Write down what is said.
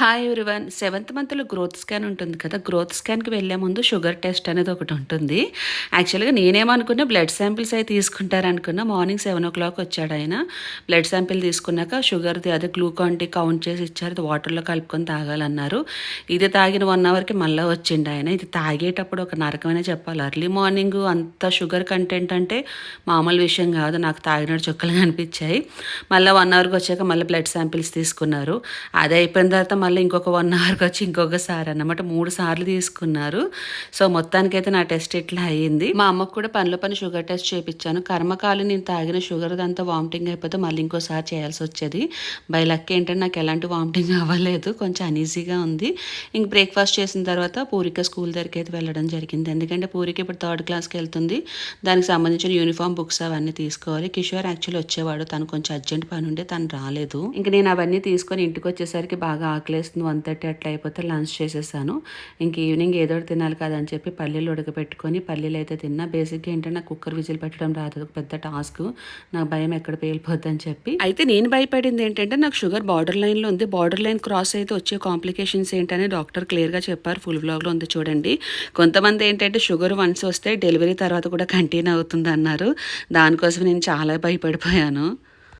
Hi everyone seventh మంత్లో growth scan ఉంటుంది కదా. గ్రోత్ స్కాన్కి వెళ్ళే ముందు షుగర్ టెస్ట్ అనేది ఒకటి ఉంటుంది. యాక్చువల్గా నేనేమనుకున్నా బ్లడ్ శాంపిల్స్ అయితే తీసుకుంటారనుకున్నా మార్నింగ్ సెవెన్ ఓ క్లాక్ వచ్చాడు ఆయన. బ్లడ్ శాంపిల్ తీసుకున్నాక షుగర్ది అదే గ్లూకాన్టీ కౌంట్ చేసి ఇచ్చారు. అది వాటర్లో కలుపుకొని తాగాలన్నారు. ఇది తాగిన వన్ అవర్కి మళ్ళీ వచ్చిండు ఆయన. ఇది తాగేటప్పుడు ఒక నరకమైన చెప్పాలి. అర్లీ మార్నింగ్ అంత షుగర్ కంటెంట్ అంటే మామూలు విషయం కాదు. నాకు తాగినట్టు చుక్కలు కనిపించాయి. మళ్ళీ వన్ అవర్కి వచ్చాక మళ్ళీ బ్లడ్ శాంపిల్స్ తీసుకున్నారు. అది అయిపోయిన తర్వాత మళ్ళీ ఇంకొక వన్ అవర్కి వచ్చి ఇంకొకసారి అన్నమాట. మూడు సార్లు తీసుకున్నారు. సో మొత్తానికైతే నా టెస్ట్ ఇట్లా అయ్యింది మా అమ్మకు కూడా పనిలో పని షుగర్ టెస్ట్ చేయించాను కర్మకాలు నేను తాగిన షుగర్ అంతా వామిటింగ్ అయిపోతే మళ్ళీ ఇంకోసారి చేయాల్సి వచ్చేది. బై లక్ ఏంటంటే నాకు ఎలాంటి వామిటింగ్ అవ్వలేదు. కొంచెం అనీజీగా ఉంది. ఇంక బ్రేక్ఫాస్ట్ చేసిన తర్వాత పూరిక స్కూల్ దగ్గరికి అయితే వెళ్ళడం జరిగింది. ఎందుకంటే పూరిక ఇప్పుడు థర్డ్ క్లాస్కి వెళ్తుంది. దానికి సంబంధించిన యూనిఫామ్ బుక్స్ అవన్నీ తీసుకోవాలి. కిషోర్ యాక్చువల్లీ వచ్చేవాడు. తను కొంచెం అర్జెంట్ పని ఉండే తను రాలేదు. ఇంక నేను అవన్నీ తీసుకొని ఇంటికి వచ్చేసరికి బాగా ఆకలి ఆకలేస్తుంది వన్ థర్టీ అట్లా అయిపోతే లంచ్ చేసేసాను. ఇంక ఈవినింగ్ ఏదో ఒకటి తినాలి కదా అని చెప్పి పల్లీలు ఉడకబెట్టుకొని పల్లీలు అయితే తిన్నా. బేసిక్గా ఏంటంటే నాకు కుక్కర్ విజిల్ పెట్టడం రాదు. పెద్ద టాస్క్. నాకు భయం ఎక్కడ పేలిపోద్దని చెప్పి. అయితే నేను భయపడింది ఏంటంటే నాకు షుగర్ బార్డర్ లైన్లో ఉంది. బార్డర్ లైన్ క్రాస్ అయితే వచ్చే కాంప్లికేషన్స్ ఏంటని డాక్టర్ క్లియర్గా చెప్పారు. ఫుల్ వ్లాగ్లో ఉంది చూడండి. కొంతమంది ఏంటంటే షుగర్ వన్స్ వస్తే డెలివరీ తర్వాత కూడా కంటిన్యూ అవుతుంది అన్నారు. దానికోసం నేను చాలా భయపడిపోయాను.